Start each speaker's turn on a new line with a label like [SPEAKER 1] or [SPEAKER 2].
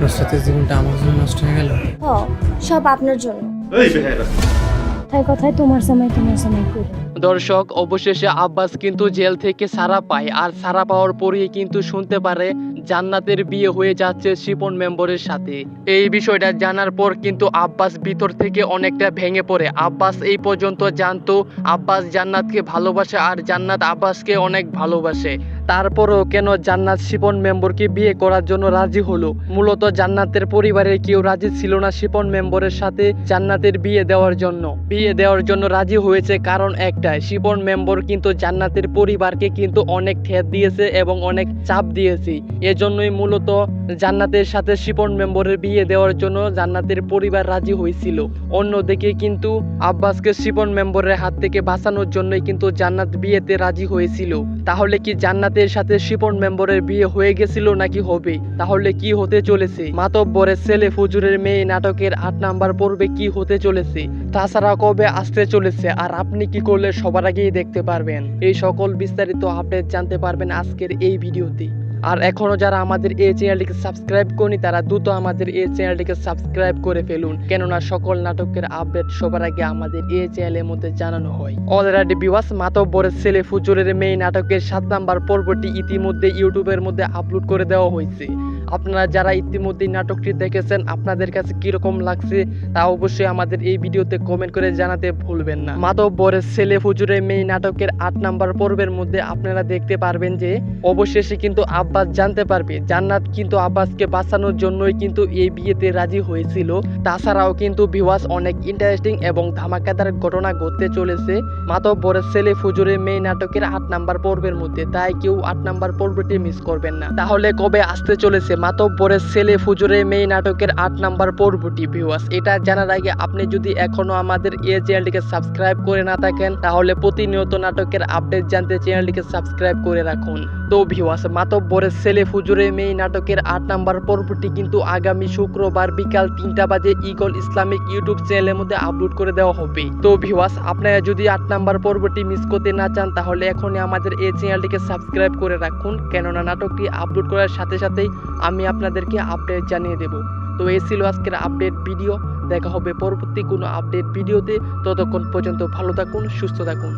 [SPEAKER 1] নুসরাতের জীবনটা আমার জন্য নষ্ট হয়ে গেল?
[SPEAKER 2] হ সব আপনার জন্য। কথায় কথায় তোমার সময় তোমার সময় করি।
[SPEAKER 3] দর্শক অবশেষে আব্বাস কিন্তু জেল থেকে সারা পায় আর সারা পাওয়ার পরেই কিন্তু শুনতে পারে জান্নাতের বিয়ে হয়ে যাচ্ছে শিপন মেম্বরের সাথে। এই বিষয়টা জানার পর কিন্তু আব্বাস ভিতর থেকে অনেকটা ভেঙে পড়ে। আব্বাস এই পর্যন্ত জানতো আব্বাস জান্নাতকে ভালোবাসে আর জান্নাত আব্বাসকে অনেক ভালোবাসে। তারপরও কেন জান্নাত শিপন মেম্বরকে বিয়ে করার জন্য রাজি হলো? মূলত জান্নাতের পরিবারের কেউ রাজি ছিল না শিপন মেম্বরের সাথে জান্নাতের বিয়ে দেওয়ার জন্য। বিয়ে দেওয়ার জন্য রাজি হয়েছে কারণ একটাই, শিপন মেম্বর কিন্তু জান্নাতের পরিবারকে কিন্তু অনেক ঠেট দিয়েছে এবং অনেক চাপ দিয়েছে। এজন্যই মূলত জান্নাতের সাথে শিপন মেম্বরের বিয়ে দেওয়ার জন্য জান্নাতের পরিবার রাজি হয়েছিল। অন্যদিকে কিন্তু আব্বাসকে শিপন মেম্বরের হাত থেকে বাঁচানোর জন্যই কিন্তু জান্নাত বিয়েতে রাজি হয়েছিল। তাহলে কি জান্নাতের সাথে শিপন মেম্বরের বিয়ে হয়ে গেছিল নাকি হবে? তাহলে কি হতে চলেছে? মাতব্বরের ছেলে ফুজুরের মেয়ে নাটকের আট নাম্বার পর্বে কি হতে চলেছে? তাছাড়া কবে আসতে চলেছে? আর আপনি কি করলে সবার আগেই দেখতে পারবেন? এই সকল বিস্তারিত আপডেট জানতে পারবেন আজকের এই ভিডিওতে। আর এখনও যারা আমাদের এই চ্যানেলটিকে সাবস্ক্রাইব করেনি, তারা দ্রুত আমাদের এই চ্যানেলটিকে সাবস্ক্রাইব করে ফেলুন। কেননা সকল নাটকের আপডেট সবার আগে আমাদের এই চ্যানেলের মধ্যে জানানো হয়। অলরেডি বিওয়াস মাতব্বরের ছেলে ফুজুরের মেয়ে নাটকের সাত নাম্বার পর্বটি ইতিমধ্যে ইউটিউবের মধ্যে আপলোড করে দেওয়া হয়েছে। আপনারা যারা ইতিমধ্যে নাটকটি দেখেছেন, আপনাদের কাছে কীরকম লাগছে তা অবশ্যই আমাদের এই ভিডিওতে কমেন্ট করে জানাতে ভুলবেন না। মাধব বরের ছেলে ফুজুরে মেয়ে নাটকের আট নাম্বার পর্বের মধ্যে আপনারা দেখতে পারবেন যে, অবশেষে কিন্তু আব্বাস জানতে পারবে। জান্নাত কিন্তু আব্বাসকে বাঁচানোর জন্যই কিন্তু এই বিয়েতে রাজি হয়েছিল। তাছাড়াও কিন্তু ভিওয়াস অনেক ইন্টারেস্টিং এবং ধামাকাদার ঘটনা ঘটতে চলেছে মাধব বরের ছেলে ফুজুরে মেয়ে নাটকের আট নাম্বার পর্বের মধ্যে। তাই কেউ আট নাম্বার পর্বটি মিস করবেন না। তাহলে কবে আসতে চলেছে মাতব্বরের ছেলে ফুজুরে মেয়ে নাটকের আট নাম্বার পর্বটি ভিওয়াস এটা জানার আগে আপনি যদি এখনও আমাদের এ চ্যানেলটিকে সাবস্ক্রাইব করে না থাকেন, তাহলে প্রতিনিয়ত নাটকের আপডেট জানতে চ্যানেলটিকে সাবস্ক্রাইব করে রাখুন। তো ভিওয়াস মাতব্বরের ছেলে ফুজুরের মেয়ে নাটকের আট নাম্বার পর্বটি কিন্তু আগামী শুক্রবার বিকাল তিনটা বাজে ইগল ইসলামিক ইউটিউব চ্যানেলের মধ্যে আপলোড করে দেওয়া হবে। তো ভিওয়াস আপনারা যদি আট নাম্বার পর্বটি মিস করতে না চান, তাহলে এখনই আমাদের এই চ্যানেলটিকে সাবস্ক্রাইব করে রাখুন। কেননা নাটকটি আপলোড করার সাথে সাথেই আমি আপনাদেরকে আপডেট জানিয়ে দেব। তো এই ছিল আজকের আপডেট ভিডিও দেখা হবে পরবর্তী কোনো আপডেট ভিডিওতে ততক্ষণ পর্যন্ত ভালো থাকুন, সুস্থ থাকুন।